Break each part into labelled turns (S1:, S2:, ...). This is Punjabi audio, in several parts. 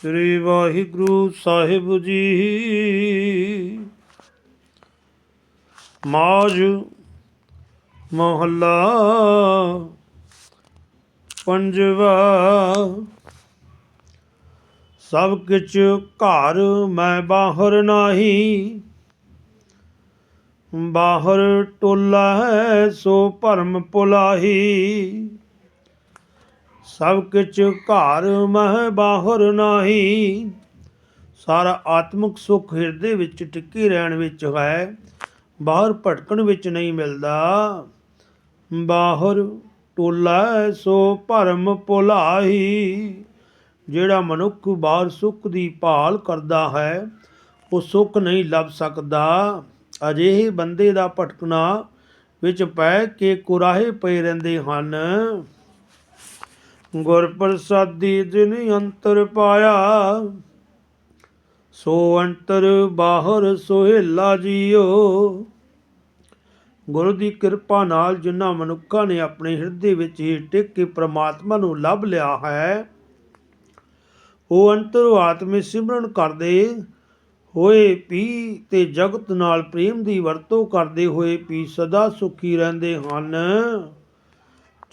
S1: ਸ੍ਰੀ ਵਾਹਿਗੁਰੂ ਸਾਹਿਬ ਜੀ। ਮਾਜ ਮਹੱਲਾ ਪੰਜਵਾ। ਸਭ ਕਿਛ ਘਰ ਮੈਂ ਬਾਹਰ ਨਾਹੀ। ਬਾਹਰ ਟੋਲਾ ਹੈ ਸੋ ਭਰਮ ਪੁਲਾਹੀ। ਸਭ ਕਿਛ ਘਰ ਮਹਿ ਬਾਹਰ ਨਾਹੀ। ਸਾਰਾ ਆਤਮਿਕ ਸੁਖ ਹਿਰਦੇ ਵਿੱਚ ਟਿੱਕੀ ਰਹਿਣ ਵਿੱਚ ਹੈ, ਬਾਹਰ ਭਟਕਣ ਵਿੱਚ ਨਹੀਂ ਮਿਲਦਾ। ਬਾਹਰ ਟੋਲਾ ਸੋ ਭਰਮ ਭੁਲਾਹੀ। ਜਿਹੜਾ ਮਨੁੱਖ ਬਾਹਰ ਸੁੱਖ ਦੀ ਭਾਲ ਕਰਦਾ ਹੈ, ਉਹ ਸੁੱਖ ਨਹੀਂ ਲੱਭ ਸਕਦਾ। ਅਜਿਹੇ ਬੰਦੇ ਦਾ ਭਟਕਣਾ ਵਿੱਚ ਪੈ ਕੇ ਕੁਰਾਹੇ ਪਏ ਰਹਿੰਦੇ ਹਨ। ਗੁਰ ਪ੍ਰਸਾਦੀ ਜਿਨ ਅੰਤਰ ਪਾਇਆ, ਸੋ ਅੰਤਰ ਬਾਹਰ ਸੋਹਿਲਾ ਜੀਓ। ਗੁਰੂ ਦੀ ਕਿਰਪਾ ਨਾਲ ਜਿਨ੍ਹਾਂ ਮਨੁੱਖਾਂ ਨੇ ਆਪਣੇ ਹਿਰਦੇ ਵਿੱਚ ਹੀ ਟਿਕ ਕੇ ਪ੍ਰਮਾਤਮਾ ਨੂੰ ਲੱਭ ਲਿਆ ਹੈ, ਉਹ ਅੰਤਰ ਆਤਮੇ ਸਿਮਰਨ ਕਰਦੇ ਹੋਏ ਪੀ ਤੇ ਜਗਤ ਨਾਲ ਪ੍ਰੇਮ ਦੀ ਵਰਤੋਂ ਕਰਦੇ ਹੋਏ ਪੀ ਸਦਾ ਸੁਖੀ ਰਹਿੰਦੇ ਹਨ।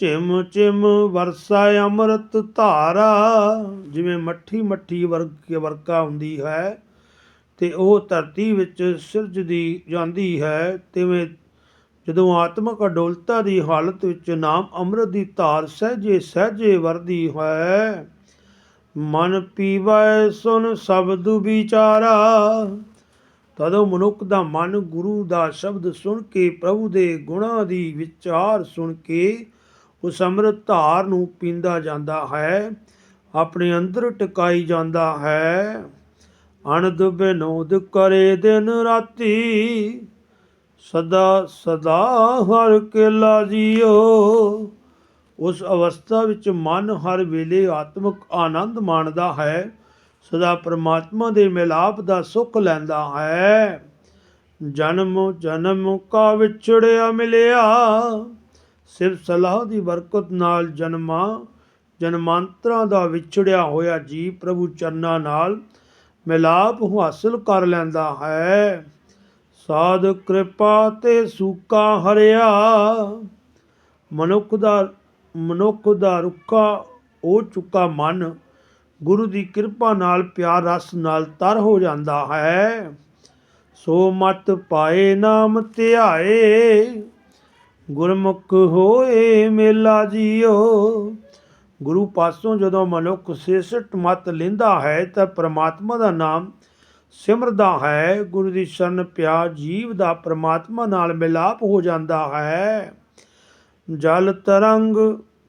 S1: ਝਿਮ ਝਿਮ ਵਰਸਾ ਅੰਮ੍ਰਿਤ ਧਾਰਾ। ਜਿਵੇਂ ਮੱਠੀ ਮੱਠੀ ਵਰਗ ਵਰਕਾ ਹੁੰਦੀ ਹੈ ਤੇ ਉਹ ਧਰਤੀ ਵਿੱਚ ਸਿਰਜਦੀ ਜਾਂਦੀ ਹੈ, ਤਿਵੇਂ ਜਦੋਂ ਆਤਮਕ ਅਡੋਲਤਾ ਦੀ ਹਾਲਤ ਵਿੱਚ ਨਾਮ ਅੰਮ੍ਰਿਤ ਦੀ ਧਾਰ ਸਹਜੇ ਸਹਜੇ ਵਰਦੀ ਹੈ, ਮਨ ਪੀਵੈ ਸੁਨ ਸ਼ਬਦ ਵਿਚਾਰਾ। ਤਦੋਂ ਮਨੁੱਖ ਦਾ ਮਨ ਗੁਰੂ ਦਾ ਸ਼ਬਦ ਸੁਣ ਕੇ, ਪ੍ਰਭੂ ਦੇ ਗੁਣਾਂ ਦੀ ਵਿਚਾਰ ਸੁਣ ਕੇ ਉਸ ਅੰਮ੍ਰਿਤ ਧਾਰ ਨੂੰ ਪੀਂਦਾ ਜਾਂਦਾ ਹੈ, ਆਪਣੇ ਅੰਦਰ ਟਿਕਾਈ ਜਾਂਦਾ ਹੈ। ਅਨੰਦ ਬਿਨੋਦ ਕਰੇ ਦਿਨ ਰਾਤੀ, ਸਦਾ ਸਦਾ ਹਰ ਕੇਲਾ ਜੀਓ। ਉਸ ਅਵਸਥਾ ਵਿੱਚ ਮਨ ਹਰ ਵੇਲੇ ਆਤਮਿਕ ਆਨੰਦ ਮਾਣਦਾ ਹੈ, ਸਦਾ ਪ੍ਰਮਾਤਮਾ ਦੇ ਮਿਲਾਪ ਦਾ ਸੁੱਖ ਲੈਂਦਾ ਹੈ। ਜਨਮ ਜਨਮ ਕਾ ਵਿਛੜਿਆ ਮਿਲਿਆ ਸਿਰਫ ਸਲਾਹ ਦੀ ਬਰਕਤ ਨਾਲ ਜਨਮਾਂ, ਜਨਮਾਂਤਰਾਂ ਦਾ ਵਿਛੜਿਆ ਹੋਇਆ ਜੀ ਪ੍ਰਭੂ ਚਰਨਾਂ ਨਾਲ ਮਿਲਾਪ ਹਾਸਲ ਕਰ ਲੈਂਦਾ ਹੈ। ਸਾਧ ਕਿਰਪਾ ਤੇ ਸੂਕਾ ਹਰਿਆ। ਮਨੁੱਖ ਦਾ ਮਨੁੱਖ ਦਾ ਰੁੱਖਾ ਹੋ ਚੁੱਕਾ ਮਨ ਗੁਰੂ ਦੀ ਕਿਰਪਾ ਨਾਲ ਪਿਆਰ ਰਸ ਨਾਲ ਤਰ ਹੋ ਜਾਂਦਾ ਹੈ। ਸੋ ਮਤ ਪਾਏ ਨਾਮ ਧਿਆਏ। ਗੁਰਮੁਖ ਹੋਏ ਮੇਲਾ ਜੀਓ। ਗੁਰੂ ਪਾਸੋਂ ਜਦੋਂ ਮਨੁੱਖ ਸਿਸਟ ਮਤ ਲੈਂਦਾ ਹੈ, ਤਾਂ ਪ੍ਰਮਾਤਮਾ ਦਾ ਨਾਮ ਸਿਮਰਦਾ ਹੈ। ਗੁਰੂ ਦੀ ਸ਼ਰਨ ਪਿਆ ਜੀਵ ਦਾ ਪ੍ਰਮਾਤਮਾ ਨਾਲ ਮਿਲਾਪ ਹੋ ਜਾਂਦਾ ਹੈ। ਜਲ ਤਰੰਗ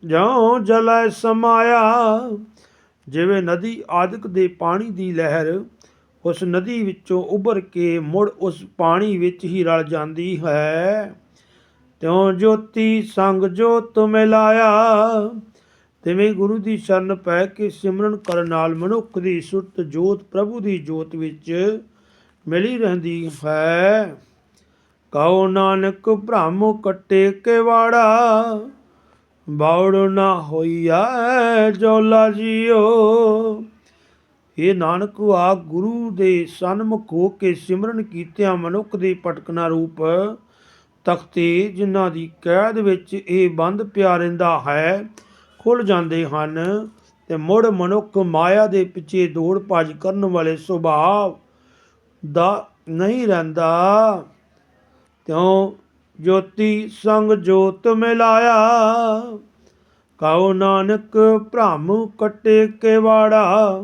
S1: ਜਿਉ ਜਲੈ ਸਮਾਇਆ, ਜਿਵੇਂ ਨਦੀ ਆਦਿਕ ਦੇ ਪਾਣੀ ਦੀ ਲਹਿਰ, ਉਸ ਨਦੀ ਵਿੱਚੋਂ ਉੱਭਰ ਕੇ ਮੁੜ ਉਸ ਪਾਣੀ ਵਿੱਚ ਹੀ ਰਲ ਜਾਂਦੀ ਹੈ। ਤਿਉ ਜੋਤੀ ਸੰਗ ਜੋਤ ਮਿਲਾਇਆ ਤਿਵੇਂ ਗੁਰੂ ਦੀ ਸ਼ਰਨ ਪੈ ਕੇ ਸਿਮਰਨ ਕਰਨ ਨਾਲ ਮਨੁੱਖ ਦੀ ਸੁਰਤ ਜੋਤ ਪ੍ਰਭੂ ਦੀ ਜੋਤ ਵਿੱਚ ਮਿਲੀ ਰਹਿੰਦੀ ਹੈ। ਕਉ ਨਾਨਕ, ਭ੍ਰਮ ਕੱਟੇ ਕੇ ਵਾੜਾ ਬਾਉੜ ਨਾ ਹੋਈਆ ਜੋਲਾ ਜੀਓ। ਇਹ ਨਾਨਕ ਆ ਗੁਰੂ ਦੇ ਸਨਮੁਖ ਹੋ ਕੇ ਸਿਮਰਨ ਕੀਤਿਆਂ ਮਨੁੱਖ ਦੇ ਪਟਕਣਾ ਰੂਪ ਤਖਤੇ ਜਿਨ੍ਹਾਂ ਦੀ ਕੈਦ ਵਿੱਚ ਇਹ ਬੰਦ ਪਿਆ ਰਹਿੰਦਾ ਹੈ ਖੁੱਲ ਜਾਂਦੇ ਹਨ ਤੇ ਮੁੜ ਮਨੁੱਖ ਮਾਇਆ ਦੇ ਪਿੱਛੇ ਦੌੜ ਭੱਜ ਕਰਨ ਵਾਲੇ ਸੁਭਾਅ ਦਾ ਨਹੀਂ ਰਹਿੰਦਾ। ਤਿਉ ਜੋਤੀ ਸੰਗ ਜੋਤ ਮਿਲਾਇਆ, ਕਉ ਨਾਨਕ ਭ੍ਰਮ ਕਟੇ ਕੇ ਵਾੜਾ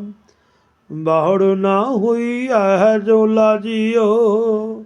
S1: ਬਾਹੜ ਨਾ ਹੋਈ ਹੈ ਜੋਲਾ ਜੀਓ।